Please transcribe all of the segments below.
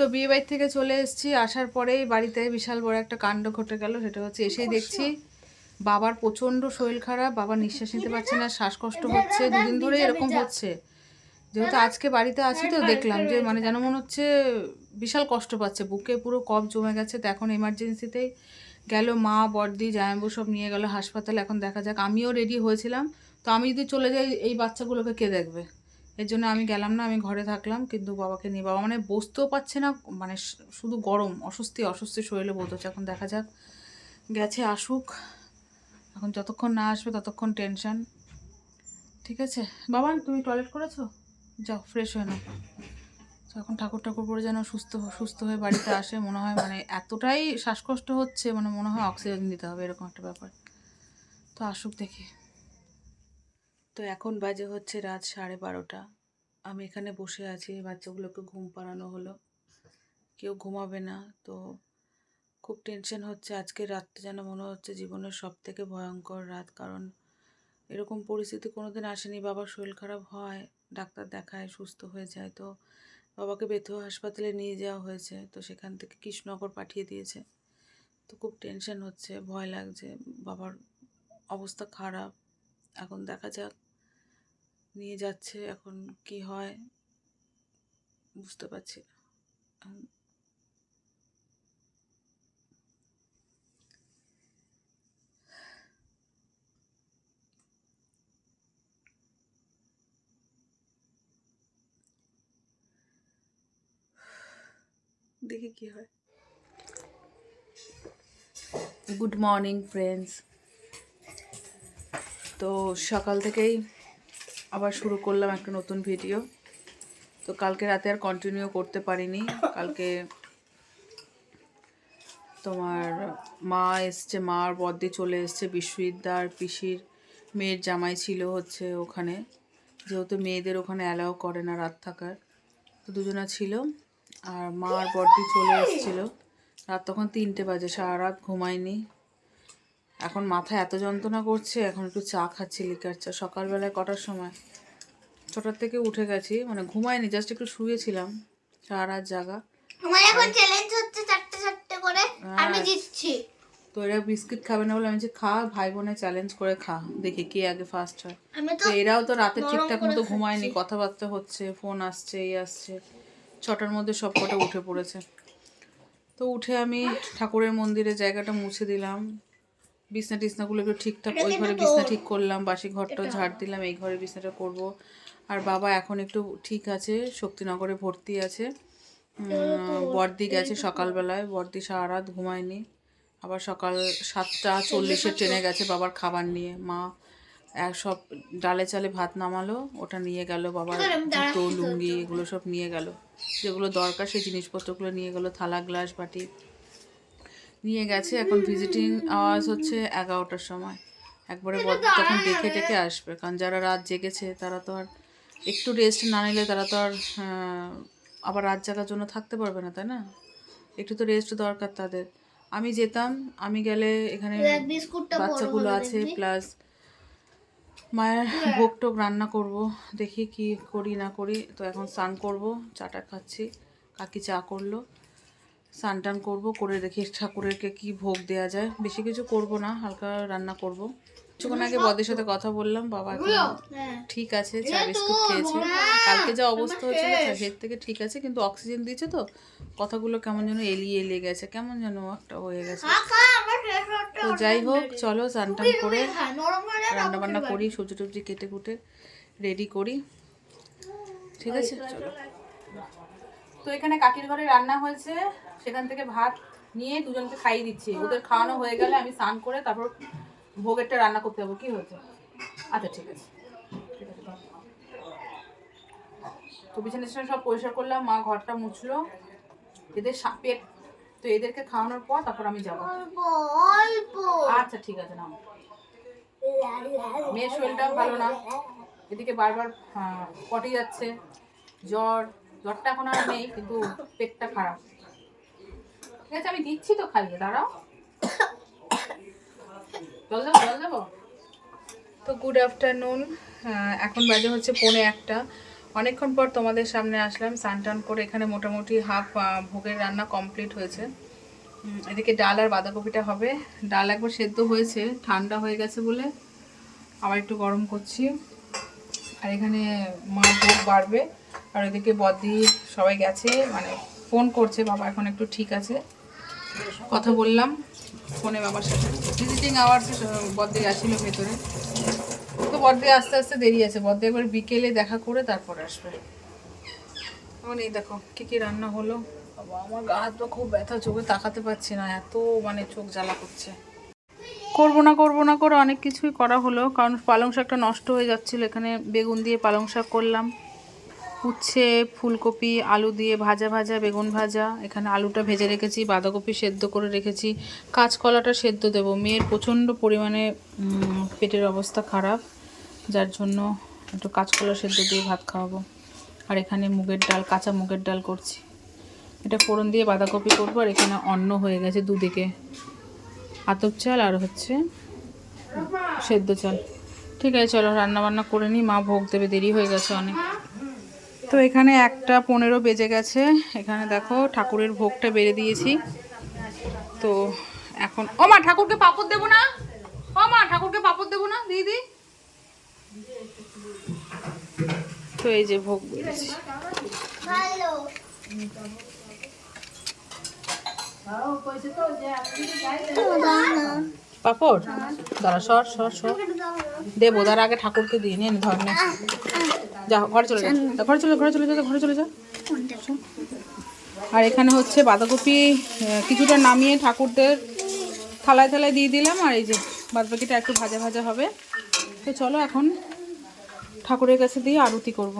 তো বিয়ে বাড়ি থেকে চলে এসেছি। আসার পরেই বাড়িতে বিশাল বড় একটা কাণ্ড ঘটে গেল সেটা হচ্ছে এসেই দেখছি বাবার প্রচণ্ড শরীর খারাপ বাবা নিঃশ্বাস নিতে পারছে না শ্বাসকষ্ট হচ্ছে দুদিন ধরে এরকম হচ্ছে। যেহেতু আজকে বাড়িতে আছি তো দেখলাম যে মানে যেন মনে হচ্ছে বিশাল কষ্ট পাচ্ছে বুকে পুরো কফ জমে গেছে। তো এখন এমার্জেন্সিতেই গেল মা বর্দি জায়াম্বু সব নিয়ে গেল হাসপাতালে। এখন দেখা যাক আমিও রেডি হয়েছিলাম। তো আমি যদি চলে যাই এই বাচ্চাগুলোকে কে দেখবে? এর জন্য আমি গেলাম না, আমি ঘরে থাকলাম, কিন্তু বাবাকে নিয়ে, বাবা মানে বসতেও পারছে না মানে শুধু গরম, অস্বস্তি অস্বস্তি শরীরে বোধ হচ্ছে। এখন দেখা যাক, গেছে, আসুক। এখন যতক্ষণ না আসবে, ততক্ষণ টেনশন ঠিক আছে? বাবা, তুমি টয়লেট করেছ? যাও ফ্রেশ হয়ে নাও। তো এখন ঠাকুর ঠাকুর পরে যেন সুস্থ সুস্থ হয়ে বাড়িতে আসে, মনে হয় মানে এতটাই শ্বাসকষ্ট হচ্ছে মানে মনে হয় অক্সিজেন দিতে হবে, এরকম একটা ব্যাপার। তো আসুক দেখি। তো এখন বাজে হচ্ছে রাত সাড়ে বারোটা। আমি এখানে বসে আছি, বাচ্চাগুলোকে ঘুম পাড়ানো হলো। কেউ ঘুমাবে না, তো খুব টেনশন হচ্ছে। আজকে রাতটা যেন মনে হচ্ছে জীবনের সব থেকে ভয়ঙ্কর রাত, কারণ এরকম পরিস্থিতি কোনো দিন আসেনি। বাবার শরীর খারাপ হয়, ডাক্তার দেখায়, সুস্থ হয়ে যায়, তো বাবাকে বেথু হাসপাতালে নিয়ে যাওয়া হয়েছে, তো সেখান থেকে কৃষ্ণনগর পাঠিয়ে দিয়েছে। তো খুব টেনশন হচ্ছে, ভয় লাগছে, বাবার অবস্থা খারাপ। এখন দেখা যাক নিয়ে যাচ্ছে এখন কি হয় বুঝতে পারছি না। দেখি কি হয়। গুড মর্নিং ফ্রেন্ডস তো সকাল থেকেই আবার শুরু করলাম একটা নতুন ভিডিও। তো কালকে রাতে আর কন্টিনিউ করতে পারিনি। কালকে তোমার মা এসছে মার বদ্দি চলে এসছে বিশ্ববিদ্যার পিসির মেয়ের জামাই ছিল হচ্ছে ওখানে। যেহেতু মেয়েদের ওখানে অ্যালাউ করে না রাত থাকার। তো দুজনা ছিল আর মার বদ্দি চলে এসেছিল। রাত তখন তিনটে বাজে, সারা রাত ঘুমায়নি। এখন মাথা এত যন্ত্রণা করছে এখন একটু চা খাচ্ছি লিকার চা। সকালবেলায় কটার সময়? ছটার থেকে উঠে গেছি মানে ঘুমাইনি জাস্ট একটু শুয়েছিলাম। সারা রাত জাগা। আমার এখন চ্যালেঞ্জ হচ্ছে চারটে চারটে করে আমি হ্যাঁ। জিতছি। তো এরা বিস্কিট খাবে না বলে আমি যে খা ভাই বোনে চ্যালেঞ্জ করে খা দেখি কে আগে ফার্স্ট হয়। তো এরাও তো রাতে ঠিকঠাক মতো ঘুমায়নি কথাবার্তা হচ্ছে ফোন আসছে এই আসছে। ছটার মধ্যে সব কটা উঠে পড়েছে। তো উঠে আমি ঠাকুরের মন্দিরের জায়গাটা মুছে দিলাম। বিছনা টিছনাগুলো একটু ঠিকঠাক ওই ঘরে বিছনা ঠিক করলাম বাসি ঘরটা ঝাড় দিলাম এই ঘরে বিছনাটা করব। আর বাবা এখন একটু ঠিক আছে শক্তিনগরে ভর্তি আছে। বর্দি গেছে সকালবেলায় বর্দি সারা রাত ঘুমায়নি। আবার সকাল সাতটা চল্লিশে ট্রেনে গেছে বাবার খাবার নিয়ে। মা এক সব ডালে চালে ভাত নামালো ওটা নিয়ে গেল বাবার জুতো লুঙ্গি এগুলো সব নিয়ে গেল। যেগুলো দরকার সেই জিনিসপত্রগুলো নিয়ে গেল থালা গ্লাস বাটি। নিয়ে গেছে। এখন ভিজিটিং আওয়াজ হচ্ছে এগারোটার সময়। একবারে তখন দেখে টেকে আসবে। কারণ যারা রাত জেগেছে তারা তো আর একটু রেস্ট না নিলে তারা তো আর আবার রাত জাগার জন্য থাকতে পারবে না তাই না? একটু তো রেস্ট দরকার তাদের। আমি যেতাম আমি গেলে এখানে বাচ্চাগুলো আছে প্লাস মায়ের ভোগ টোক রান্না করব দেখি কি করি না করি। তো এখন স্নান করব চাটা খাচ্ছি। কাকি চা করল। স্নান টান করব করে দেখি ঠাকুরেরকে কি ভোগ দেওয়া যায়। বেশি কিছু করব না হালকা রান্না করব। কিছুক্ষণ আগে বদের সাথে কথা বললাম বাবা ঠিক আছে চা বিস্কুট খেয়েছে। কালকে যা অবস্থা হয়েছিল সের থেকে ঠিক আছে কিন্তু অক্সিজেন দিয়েছে তো কথাগুলো কেমন যেন এলিয়ে এলিয়ে গেছে কেমন যেন একটা হয়ে গেছে। তো যাই হোক চলো স্নান টান করে রান্না বান্না করি সবজি টবজি কেটে কুটে রেডি করি। ঠিক আছে চলো তো এখানে কাকির ঘরে রান্না হয়েছে। সেখান থেকে ভাত নিয়ে দুজনকে খাইয়ে দিচ্ছি। ওদের খাওয়ানো হয়ে গেলে আমি স্নান করে তারপর ভোগেরটা রান্না করতে যাব। কি হয়েছে? আচ্ছা ঠিক আছে। তো বিছানা সব পরিষ্কার করলাম মা ঘরটা মুছলো। এদের পেট তো এদেরকে খাওয়ানোর পর তারপর আমি যাব। আচ্ছা ঠিক আছে নাও। মেয়ের শরীরটাও ভালো না। এদিকে বারবার আহ, পটি যাচ্ছে জ্বর। জ্বরটা এখন আর নেই, কিন্তু পেটটা খারাপ। ঠিক আছে, আমি দিচ্ছি তো খাইয়ে, দাঁড়াও। জল দেবো জল দেবো? তো গুড আফটারনুন এখন বাজে হচ্ছে পৌনে একটা। অনেকক্ষণ পর তোমাদের সামনে আসলাম, স্নান টান করে এখানে মোটামুটি হাফ ভোগের রান্না কমপ্লিট হয়েছে। এদিকে ডাল আর বাঁধাকপিটা হবে। ডাল একবার সেদ্ধ হয়েছে, ঠান্ডা হয়ে গেছে বলে আবার একটু গরম করছি। আর এখানে মা ভোগ বাড়বে। আর ওইদিকে বদি সবাই গেছে মানে ফোন করছে, বাবা এখন একটু ঠিক আছে। কথা বললাম, ফোনে বাবার সাথে। ভিজিটিং আওয়ার্স বদ্দি গেছিল ভেতরে। তো বদ্দি আস্তে আস্তে দেরি আছে বদ্দি একবার বিকেলে দেখা করে তারপর আসবে। এখন এই দেখো, কী কী রান্না হলো। বাবা, আমার গা হাত খুব ব্যথা, চোখে তাকাতে পারছি না, এত মানে চোখ জ্বালা করছে। করব না করব না করে অনেক কিছুই করা হলো, কারণ পালং শাকটা নষ্ট হয়ে যাচ্ছিল, এখানে বেগুন দিয়ে পালং শাক করলাম। উচ্ছে, ফুলকপি, আলু দিয়ে ভাজা ভাজা, বেগুন ভাজা। এখানে আলুটা ভেজে রেখেছি, বাঁধাকপি সেদ্ধ করে রেখেছি। কাঁচকলাটা সেদ্ধ দেব। মেয়ের প্রচণ্ড পরিমাণে পেটের অবস্থা খারাপ। যার জন্য একটু কাঁচকলা সেদ্ধ দিয়ে ভাত খাওয়াবো। আর এখানে মুগের ডাল, কাঁচা মুগের ডাল করছি। এটা ফোড়ন দিয়ে বাঁধাকপি করব, আর এখানে অন্ন হয়ে গেছে দুদিকে। আতপ চাল আর হচ্ছে সেদ্ধ চাল। ঠিক আছে, চলো রান্না বান্না করে নিই। মা ভোগ দেবে, দেরি হয়ে গেছে অনেক। তো এখানে একটা পনেরো বেজে গেছে। এখানে দেখো ঠাকুরের ভোগটা বেড়ে দিয়েছি। তো এখন ও মা, ঠাকুরকে পাপড় দেবো না? ও মা, ঠাকুরকে পাপড় দেবো না, দিদি? তো এই যে ভোগ বেড়েছি। পাপড়? দাঁড়া, সর সর সর। দেবো, দাঁড়া, আগে ঠাকুরকে দিয়ে নিয়ে ধর যা ঘরে চলে যা। ঘরে চলে ঘরে চলে যা, ঘরে চলে যা। আর এখানে হচ্ছে বাঁধাকপি কিছুটা নামিয়ে ঠাকুরদের থালায় থালায় দিয়ে দিলাম আর এই যে বাঁধাকপিটা একটু ভাজা ভাজা হবে। তো চলো এখন ঠাকুরের কাছে দিয়ে আরতি করব।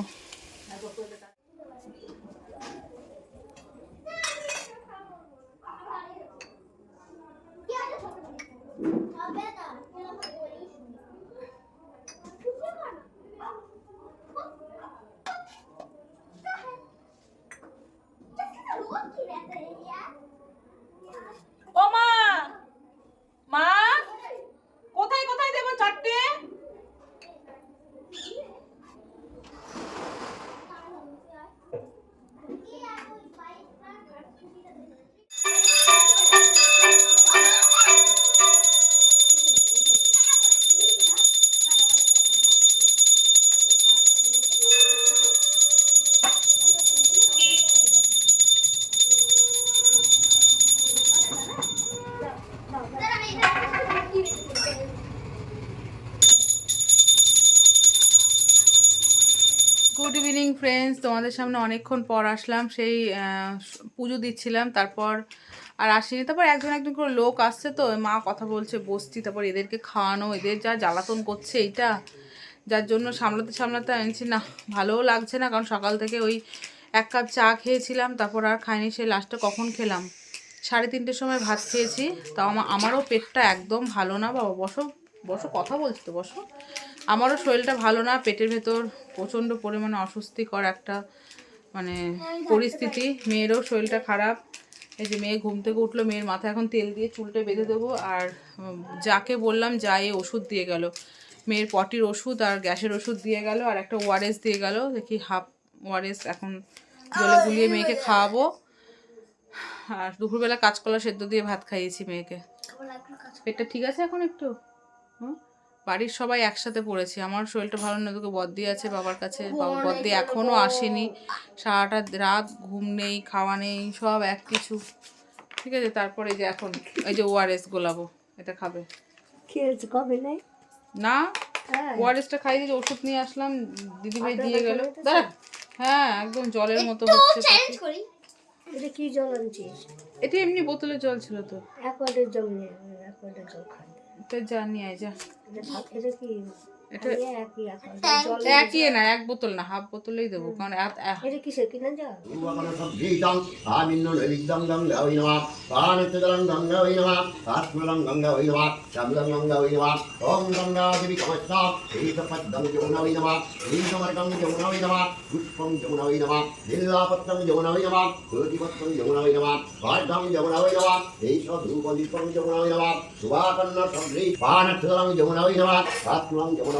ফ্রেন্ডস তোমাদের সামনে অনেকক্ষণ পর আসলাম, সেই পুজো দিচ্ছিলাম, তারপর আর আসিনি। তারপর একজন একজন করে লোক আসছে তো মা কথা বলছে, বসছি, তারপর এদেরকে খাওয়ানো, এদের যা জ্বালাতন করছে এইটা, যার জন্য সামলাতে সামলাতে আনছি না, ভালোও লাগছে না, কারণ সকাল থেকে ওই এক কাপ চা খেয়েছিলাম, তারপর আর খাইনি, সেই লাস্টে কখন খেলাম? সাড়ে তিনটের সময় ভাত খেয়েছি, তাও আমা- আমারও পেটটা একদম ভালো না, বাবা, বসো। বসো কথা বলছি তো বসো। আমারও শরীরটা ভালো না পেটের ভেতর প্রচণ্ড পরিমাণে অস্বস্তিকর একটা মানে পরিস্থিতি। মেয়েরও শরীরটা খারাপ। এই যে মেয়ে ঘুম থেকে উঠল মেয়ের মাথায় এখন তেল দিয়ে চুলটা বেঁধে দেবো আর যাকে বললাম যা এ ওষুধ দিয়ে গেল। মেয়ের পটির ওষুধ আর গ্যাসের ওষুধ দিয়ে গেল আর একটা ওআরএস দিয়ে গেল। দেখি হাফ ওআরএস এখন জলে গুলিয়ে মেয়েকে খাওয়াবো। আর দুপুরবেলা কাঁচকলা সেদ্ধ দিয়ে ভাত খাইয়েছি মেয়েকে। পেটটা ঠিক আছে এখন একটু? বাড়ির সবাই একসাথে পড়েছি। আমার শরীরটা ভালো না তোকে বদ্দি আছে বাবার কাছে। বাবা বদ্দি এখনও আসেনি। সারাটা রাত ঘুম নেই খাওয়া নেই সব এক কিছু। ঠিক আছে তারপরে যে এখন এই যে ওআরএস গোলাবো এটা খাবে। খেয়েছে কবে নেই না হ্যাঁ। ওআরএসটা খাই দিয়ে ওষুধ নিয়ে আসলাম দিদিভাই দিয়ে গেল। দাঁড়া হ্যাঁ একদম জলের মতো হচ্ছে এটা কি জল আনছিস? এটা এমনি বোতলে জল ছিল তো। এক ওয়াটের জল নিয়ে এক ওয়াটের জল খাই। এটা যা নিয়ে আয় যা এটা একই না এক বোতল না হাফ বোতলেই দেবো কারণ এটা কিসের কিনা যা যমুনা যমুনা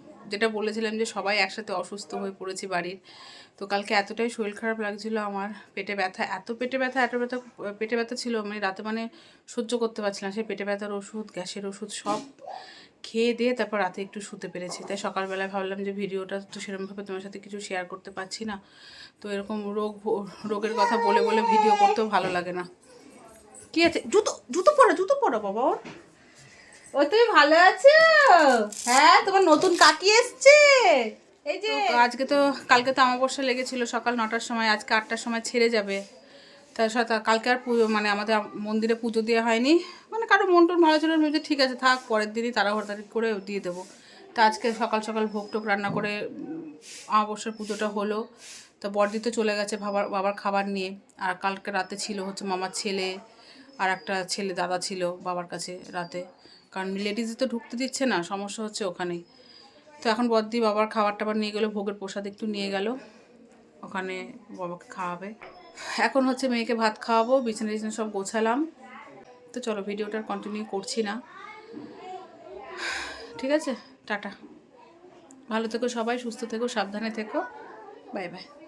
যেটা বলেছিলাম যে সবাই একসাথে অসুস্থ হয়ে পড়েছি বাড়ির। তো কালকে এতটাই শরীর খারাপ লাগছিল আমার, পেটে ব্যথা, এত পেটে ব্যথা, এত ব্যথা, পেটে ব্যথা ছিল মানে রাতে মানে সহ্য করতে পারছিলাম সেই পেটে ব্যথার ওষুধ, গ্যাসের ওষুধ সব খেয়ে দিয়ে তারপর রাতে একটু শুতে পেরেছি। তাই সকালবেলায় ভাবলাম যে ভিডিওটা তো সেরকমভাবে তোমার সাথে কিছু শেয়ার করতে পারছি না। তো এরকম রোগ, রোগের কথা বলে বলে ভিডিও করতেও ভালো লাগে না। কি আছে? জুতো জুতো পরো জুতো পরো বাবা ওর। ও তুমি ভালো আছো? হ্যাঁ তোমার নতুন কাকি এসছে। এই যে। আজকে তো, কালকে তো আমাবস্যা লেগেছিল, সকাল নটার সময়, আজকে আটটার সময় ছেড়ে যাবে। সাথে কালকে আর পুজো মানে আমাদের মন্দিরে পুজো দেওয়া হয়নি। মানে কারও মন টন ভালো ছিল ভেবেছি ঠিক আছে, থাক, পরের দিনই তারা তাড়াহুড়াতাড়ি করে দিয়ে দেবো। তা আজকে সকাল সকাল ভোগ টোক রান্না করে আমাবস্যার পুজোটা হলো। তো বড়দি তো চলে গেছে বাবার বাবার খাবার নিয়ে। আর কালকে রাতে ছিল হচ্ছে মামার ছেলে, আর একটা ছেলে দাদা ছিল বাবার কাছে রাতে। কারণ লেডিজে তো ঢুকতে দিচ্ছে না, সমস্যা হচ্ছে ওখানেই। তো এখন বদ্দি বাবার খাবার টাবার নিয়ে গেলো, ভোগের প্রসাদ একটু নিয়ে গেল, ওখানে বাবাকে খাওয়াবে। এখন হচ্ছে মেয়েকে ভাত খাওয়াবো, বিছানা টিছানা সব গোছালাম। তো চলো ভিডিওটা কন্টিনিউ করছি না। ঠিক আছে? টাটা। ভালো থেকো সবাই, সুস্থ থেকো, সাবধানে থেকো। Bye bye.